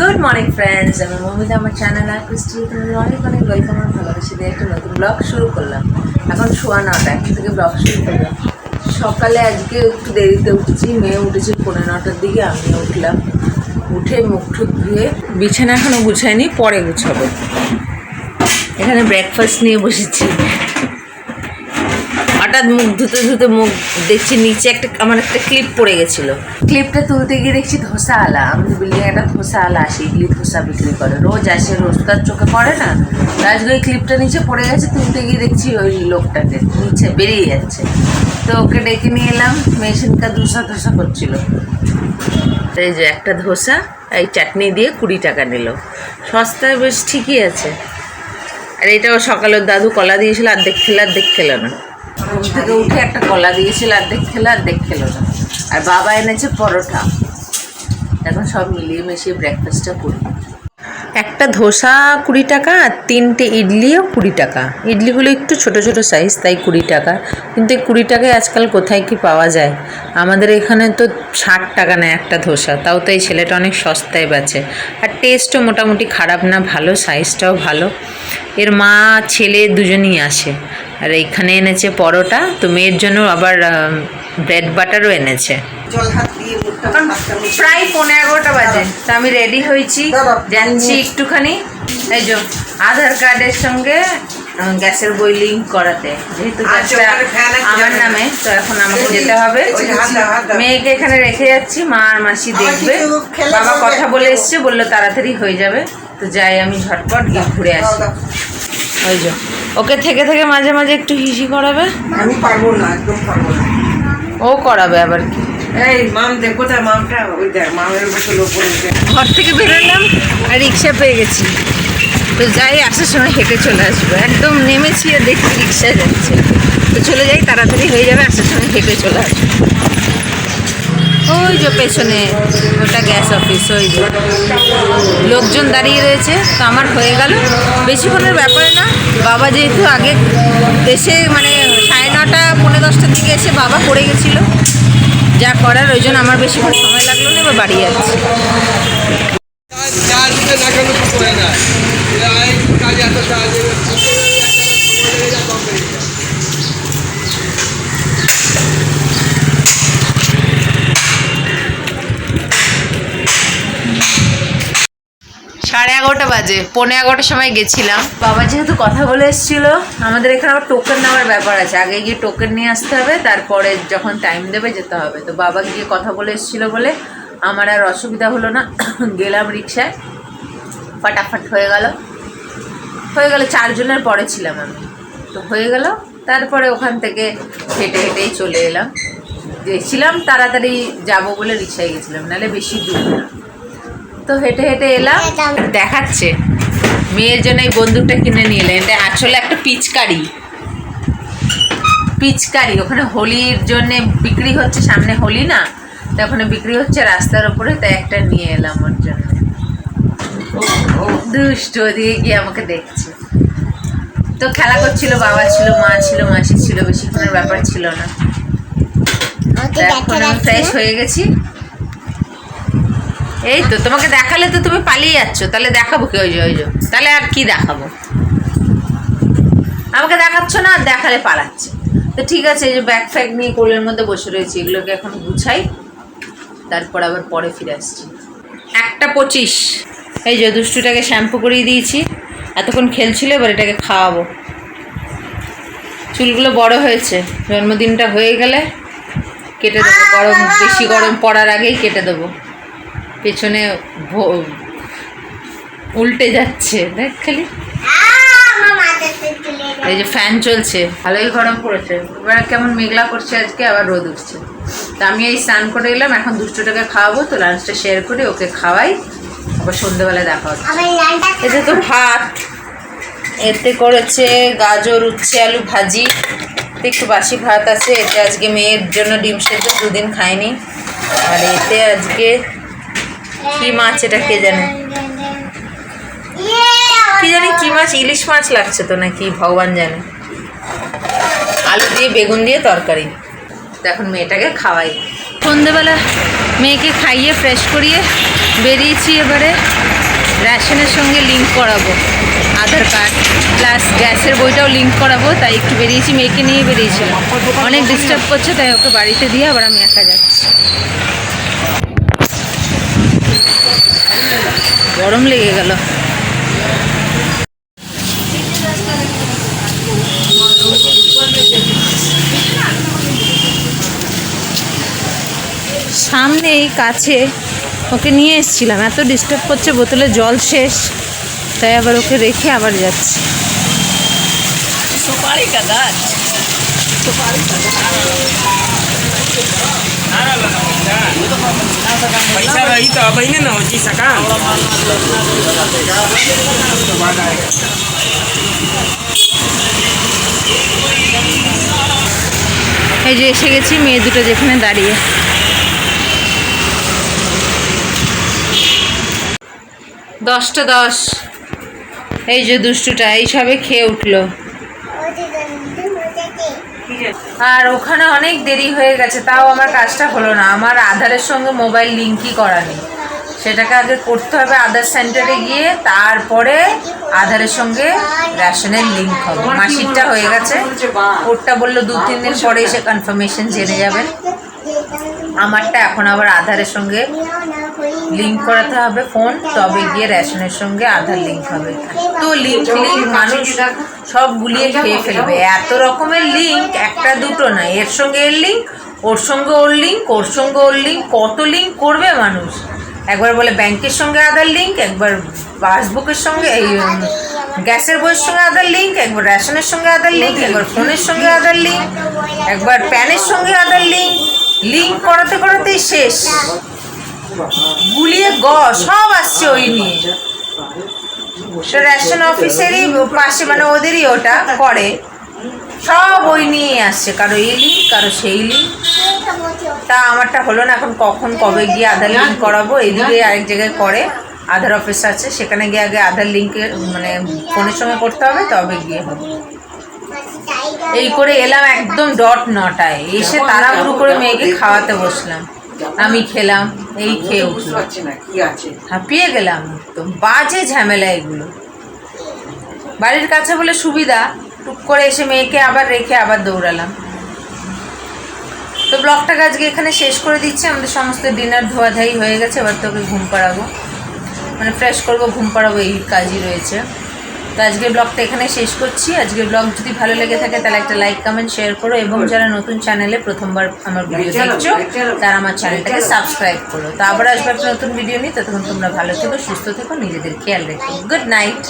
Good morning friends আমি মমিতা, আমার channel আর Christie অনেক অনেক ওয়েলকাম আর ভালোবাসি দিয়ে একটা নতুন ব্লগ শুরু করলাম। এখন শোয়া নটা এখন থেকে ব্লগ শুরু করলাম। সকালে আজকে একটু দেরিতে উঠেছি, মেয়ে উঠেছে পনেরো নটার দিকে, আমিও উঠলাম। উঠে মুখ ঠুক ধুয়ে বিছানা এখনও গুছাইনি পরে গুছাবো। এখানে ব্রেকফাস্ট নিয়ে বসেছি। হঠাৎ মুখ ধুতে ধুতে মুখ দেখছি নিচে একটা আমার একটা ক্লিপ পড়ে গেছিল। ক্লিপটা তুলতে গিয়ে দেখছি ধোসা আলা। আমাদের বিল্ডিং একটা ধোসা আলা আসে ইডলি ধোসা বিক্রি করে। রোজ আসে রোজ তার চোখে পড়ে না। আজকে ওই ক্লিপটা নিচে পড়ে গেছে তুলতে গিয়ে দেখছি ওই লোকটাকে। নিচে বেরিয়ে যাচ্ছে। তো ওকে ডেকে নিয়ে এলাম মেশিনটা ধোসা ধোসা করছিল। এই যে একটা ধোসা এই চাটনি দিয়ে কুড়ি টাকা নিল। সস্তায় বেশ ঠিকই আছে। আর এটাও সকালের দাদু কলা দিয়েছিল অর্ধেক খেলে অর্ধেক খেলো না। ঘুম থেকে উঠে একটা কলা দিয়েছিল অর্ধেক খেলে অর্ধেক খেলো না। আর বাবা এনেছে পরোটা। এখন সব মিলিয়ে মিশিয়ে ব্রেকফাস্টটা করি। একটা ধোসা কুড়ি টাকা, আর তিনটে ইডলিও কুড়ি টাকা। ইডলিগুলো একটু ছোট ছোট সাইজ তাই কুড়ি টাকা। কিন্তু এই কুড়ি টাকায় আজকাল কোথায় কি পাওয়া যায়? আমাদের এখানে তো ষাট টাকা নেয় একটা ধোসা, তাও তো এই ছেলেটা অনেক সস্তায় বেচে। আর টেস্টও মোটামুটি খারাপ না, ভালো সাইজটাও ভালো। এর মা ছেলে দুজনই আসে। আর এইখানে এনেছে পরোটা তো মেয়ের জন্য আবার ব্রেড বাটারও এনেছে। প্রায় পনেরো এগারোটা বাজে তো আমি রেডি হয়েছি। যাচ্ছি একটুখানি। এই যে আধার কার্ডের সঙ্গে গ্যাসের বই লিঙ্ক করাতে। যেহেতু আচ্ছা, গ্যাসটা আমার নামে তো এখন আমাকে যেতে হবে। মেয়েকে এখানে রেখে যাচ্ছি মা আর মাসি দেখবে। বাবা কথা বলে। এসছে বলল তাড়াতাড়ি হয়ে যাবে। তো যাই আমি ঝটপট গিয়ে ঘুরে আসি। ওই যে ওকে থেকে থেকে মাঝে মাঝে একটু হিসি করাবে? আমি পারব না একদম পারব না। ও করাবে আবার কি? এই মাম দেখ কোথায় মামটা? ওই দেখ মামের বসে উঠে ঘর থেকে বেরোলাম আর রিক্সা পেয়ে গেছি। তো যাই, আসার সময় হেঁটে চলে আসব। একদম নেমেছি আর দেখছি রিক্সা যাচ্ছে। তো চলে যাই, তাড়াতাড়ি হয়ে যাবে, আসার সময় হেঁটে চলে আসব। ওই যে পেছনে, ওটা গ্যাস অফিস ওই যে। লোকজন দাঁড়িয়ে রয়েছে, তো আমার হয়ে গেল। বেশিক্ষণের ব্যাপারে না। বাবা যেহেতু আগে এসে মানে সাড়ে নটা পনেরো দশটার দিকে এসে বাবা পড়ে গেছিল। যা করার, ওই জন্য আমার বেশিক্ষণ সময় লাগল না, এবার বাড়ি যাচ্ছি। সাড়ে এগারোটা বাজে পনেরো এগারোটার সময় গেছিলাম। বাবা যেহেতু কথা বলে এসেছিল, আমাদের এখানে আবার টোকেন নেওয়ার ব্যাপার আছে। আগে গিয়ে টোকেন নিয়ে আসতে হবে, তারপরে যখন টাইম দেবে যেতে হবে। তো বাবা গিয়ে কথা বলে এসেছিল বলে আমার আর অসুবিধা হলো না। গেলাম রিক্সায়। ফাটাফাট হয়ে গেল। হয়ে গেল, চারজনের পরে ছিলাম আমি। তো হয়ে গেল, তারপরে ওখান থেকে হেঁটে হেঁটেই চলে এলাম। গেছিলাম তাড়াতাড়ি যাব বলে রিক্সায় গেছিলাম, নাহলে বেশি দূর না। তো হেঁটে হেঁটে এলাম, দেখাচ্ছে। মেয়ের জন্য এই বন্দুকটা কিনে নিয়ে এলেন এটা আসলে একটা পিচকারি। পিচকারি, ওখানে হোলির জন্যে বিক্রি হচ্ছে, সামনে হোলি না? তো ওখানে বিক্রি হচ্ছে রাস্তার ওপরে তাই একটা নিয়ে এলাম ওর জন্য। দুষ্ট ওদিকে গিয়ে আমাকে দেখছে। তো খেলা করছিল বাবা ছিল মা ছিল মাসি ছিল বেশিক্ষণের ব্যাপার ছিল না। এখন আমি ফ্রেশ হয়ে গেছি। এই তো তোমাকে দেখালে তো তুমি পালিয়ে যাচ্ছ তাহলে দেখাবো কি? ওই যে ওই যে তাহলে আর কি দেখাবো? আমাকে দেখাচ্ছ না আর দেখালে পালাচ্ছে। তো ঠিক আছে এই যে ব্যাগ ফ্যাগ নিয়ে কোলের মধ্যে বসে রয়েছি এগুলোকে এখন গুছাই। তারপর আবার পরে ফিরে আসছি। একটা পঁচিশ। এই যে দুষ্টুটাকে শ্যাম্পু করিয়ে দিয়েছি। এতক্ষণ খেলছিল, এবার এটাকে খাওয়াবো। চুলগুলো বড় হয়েছে। জন্মদিনটা হয়ে গেলে কেটে দেবো। গরম, বেশি গরম পড়ার আগেই কেটে দেবো। পেছনে উল্টে যাচ্ছে। দেখ খালি। এই যে ফ্যান চলছে। ভালোই গরম পড়েছে। এবার কেমন মেঘলা করছে আজকে, আবার রোদ উঠছে। তা আমি এই স্নান করে এলাম এখন দুষ্টটাকে খাওয়াবো তো লাঞ্চটা শেয়ার করে ওকে খাওয়াই। আবার সন্ধ্যেবেলায় দেখা হচ্ছে। এটা তো ভাত এতে করেছে গাজর উচ্ছে আলু ভাজি। একটু বাসি ভাত আছে এতে আজকে মেয়ের জন্য ডিম সেদ্ধ দুদিন খাইনি আর এতে আজকে কি মাছ এটা কে জানে? কি জানি কি মাছ ইলিশ মাছ লাগছে তো নাকি ভগবান জানে। আলু দিয়ে বেগুন দিয়ে তরকারি। তো এখন মেয়েটাকে খাওয়াই। সন্ধেবেলা মেয়েকে খাইয়ে ফ্রেশ করিয়ে বেরিয়েছি এবারে। রেশনের সঙ্গে লিঙ্ক করাবো। আধার কার্ড প্লাস গ্যাসের বইটাও লিঙ্ক করাবো, তাই একটু বেরিয়েছি, মেয়েকে নিয়ে বেরিয়েছিলাম। অনেক ডিস্টার্ব করছে, তাই ওকে বাড়িতে দিয়ে আবার আমি একা যাচ্ছি। গরম লেগে গেল। সামনেই কাছে ওকে নিয়ে এসেছিলাম এত ডিস্টার্ব করছে বোতলে জল শেষ তাই আবার ওকে রেখে আবার যাচ্ছি सुपारी का गाछ पैसा रही तो अब ही ना हो जी सका এই যে এসে গেছি মেয়ে দুটো যেখানে দাঁড়িয়ে দশটা দশ। এই যে দুষ্টুটা, এই সবে খেয়ে উঠল। আর ওখানে অনেক দেরি হয়ে গেছে, তাও আমার কাজটা হলো না। আমার আধারের সঙ্গে মোবাইল লিঙ্কই করা নেই। সেটাকে আগে করতে হবে আধার সেন্টারে গিয়ে, তারপরে আধারের সঙ্গে রেশনের লিঙ্ক হবে। মাসিকটা হয়ে গেছে। ওরটা বলল দু তিন দিন পরে এসে কনফার্মেশন জেনে যাবেন। আমারটা এখন আবার আধারের সঙ্গে লিঙ্ক করাতে হবে ফোন তবে গিয়ে রেশনের সঙ্গে আধার লিঙ্ক হবে। তো লিঙ্ক লিঙ্ক মানুষ সব গুলিয়ে খেয়ে ফেলবে। এত রকমের লিঙ্ক একটা দুটো না, এর সঙ্গে এর লিঙ্ক ওর সঙ্গে ওর লিঙ্ক ওর সঙ্গে ওর লিঙ্ক কত লিঙ্ক করবে মানুষ? একবার বলে ব্যাংকের সঙ্গে আধার লিঙ্ক একবার পাসবুকের সঙ্গে, এই গ্যাসের বইয়ের সঙ্গে আধার লিঙ্ক একবার রেশনের সঙ্গে আধার লিঙ্ক একবার ফোনের সঙ্গে আধার লিঙ্ক একবার প্যানের সঙ্গে আধার লিঙ্ক লিঙ্ক করাতে করাতেই শেষ। গুলিয়ে গ, সব আসছে ওই নিয়ে। তো রেশন অফিসেরই পাশে মানে ওদেরই ওটা করে। সব ওই নিয়েই আসছে, কারও এই লিঙ্ক কারও সেই লিঙ্ক তা আমারটা হলো না, এখন কখন, কবে গিয়ে আধার লিঙ্ক করাবো? এদিকে আরেক জায়গায় করে। আধার অফিস আছে, সেখানে গিয়ে আগে আধার লিঙ্কে মানে ফোনের সঙ্গে করতে হবে, তবে গিয়ে হবে। এই করে এলাম একদম ডট নটায়। এসে তাড়াহুড়ো করে মেয়েকে খাওয়াতে বসলাম। আমি খেলাম এই খেয়ে উঠলাম। না কি আছে? হাঁপিয়ে গেলাম তো বাজে ঝামেলা এগুলো। বাড়ির কাছে বলে সুবিধা টুক করে এসে মেয়েকে আবার রেখে আবার দৌড়ালাম। তো ব্লগটাকে আজকে এখানে শেষ করে দিচ্ছি। আমাদের সমস্ত ডিনার ধোয়াধাই হয়ে গেছে এবার তোকে ঘুম পাড়াবো। মানে ফ্রেশ করব ঘুম পাড়াবো এই কাজই রয়েছে। তো আজকের ব্লগটা এখানে শেষ করছি। আজকের ব্লগ যদি ভালো লেগে থাকে তাহলে একটা লাইক কমেন্ট শেয়ার করো এবং যারা নতুন চ্যানেলে প্রথমবার আমার ভিডিও দেখছ তারা আমার চ্যানেলটাকে সাবস্ক্রাইব করো। তো আবার আসবে একটা নতুন ভিডিও নিয়ে। ততক্ষণ তোমরা ভালো থেকো সুস্থ থেকো নিজেদের খেয়াল রেখো। Good night